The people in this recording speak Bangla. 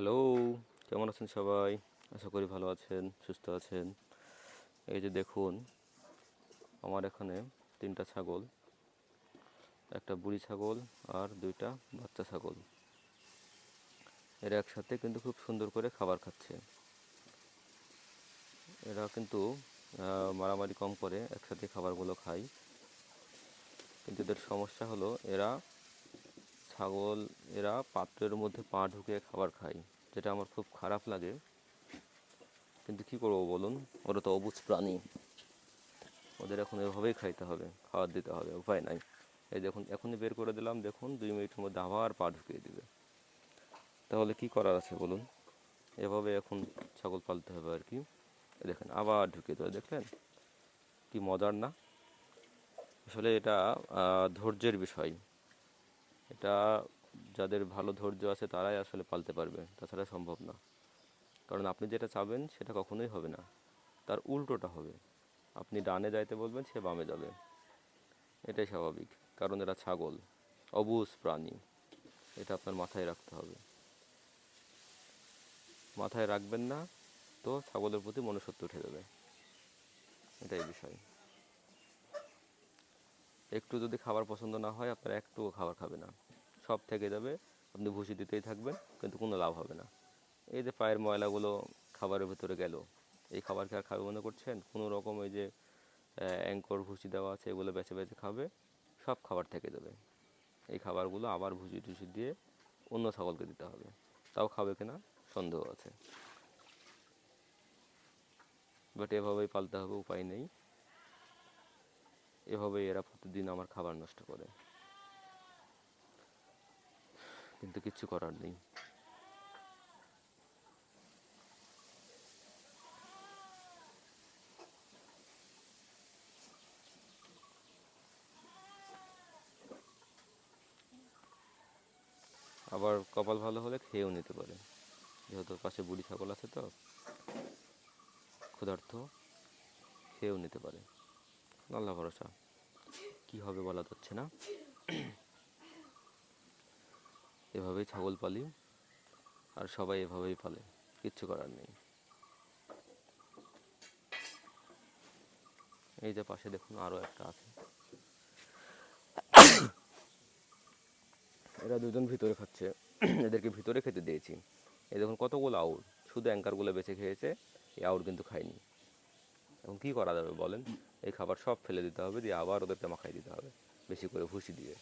হ্যালো কেমন আছেন সবাই? আশা করি ভালো আছেন, সুস্থ আছেন। এই যে দেখুন, আমার এখানে তিনটা ছাগল, একটা বুড়ি ছাগল আর দুইটা বাচ্চা ছাগল। এরা একসাথে কিন্তু খুব সুন্দর করে খাবার খাচ্ছে। এরা কিন্তু মারামারি কম করে একসাথে খাবারগুলো খায়। কিন্তু এদের সমস্যা হলো, এরা ছাগল এরা পাত্রের মধ্যে পা ঢুকে খাবার খায়, যেটা আমার খুব খারাপ লাগে। কিন্তু কি করব বলুন? ওরা তো অবুজ প্রাণী। ওদের এখন এভাবেই খাইতে হবে, খাবার দিতে হবে, উপায় নাই। এই দেখুন, এখনই বের করে দিলাম, দেখুন, দুই মিনিটের মধ্যে আবার পা ঢুকিয়ে দিবে। তাহলে কি করার আছে বলুন? এভাবে এখন ছাগল পালতে হবে আর কি। দেখেন, আবার ঢুকিয়ে দেবে দেখলেন? কি মজার না? আসলে এটা ধৈর্যের বিষয়। এটা যাদের ভালো ধৈর্য আছে তারাই আসলে পালতে পারবে, তাছাড়া সম্ভব না। কারণ আপনি যেটা চাবেন সেটা কখনোই হবে না। তার উল্টোটা হবে। আপনি ডানে যাইতে বলবেন, সে বামে যাবে। এটাই স্বাভাবিক, কারণ এরা ছাগল, অবুজ প্রাণী। এটা আপনার মাথায় রাখতে হবে। মাথায় রাখবেন না তো ছাগলের প্রতি মনুষ্যত্ব উঠে যাবে। এটাই বিষয়। একটু যদি খাবার পছন্দ না হয়, আপনার একটুও খাবার খাবে না। সব থেকে যাবে, আপনি ভুসি দিতেই থাকবেন, কিন্তু কোনো লাভ হবে না। এই যে পায়ের ময়লাগুলো খাবারের ভিতরে গেল, এই খাবার কি আর খাবে মনে করছেন? কোনো রকম ওই যে অ্যাঙ্কর ভুসি দেওয়া আছে, এগুলো বেছে বেছে খাবে, সব খাবার থেকে যাবে। এই খাবারগুলো আবার ভুসি টুসি দিয়ে অন্য ছাগলকে দিতে হবে। তাও খাবে কিনা? সন্দেহ আছে। বাট এভাবেই পালতে হবে, উপায় নেই। এভাবেই এরা প্রতিদিন আমার খাবার নষ্ট করে। কিন্তু কিচ্ছু করার নেই। আবার কপাল ভালো হলে খেয়েও নিতে পারে। যেহেতু পাশে বুড়ি ছাগল আছে তো ক্ষুধার্থ খেয়েও নিতে পারে। আল্লাহ ভরসা। কি হবে বলা যাচ্ছে না? এভাবেই ছাগল পালি আর সবাই এভাবেই পালে, কিচ্ছু করার নেই। এই যে পাশে দেখুন আরও একটা আছে। এরা দুজন ভিতরে খাচ্ছে, এদেরকে ভিতরে খেতে দিয়েছি। এ দেখুন কতগুলো আউট শুধু অ্যাঙ্কারগুলো বেছে খেয়েছে, এই আউট কিন্তু খায়নি। এখন কি করা যাবে বলেন? এই খাবার সব ফেলে দিতে হবে, দিয়ে আবার ওদেরকে মাখাই দিতে হবে, বেশি করে ভুসি দিয়ে।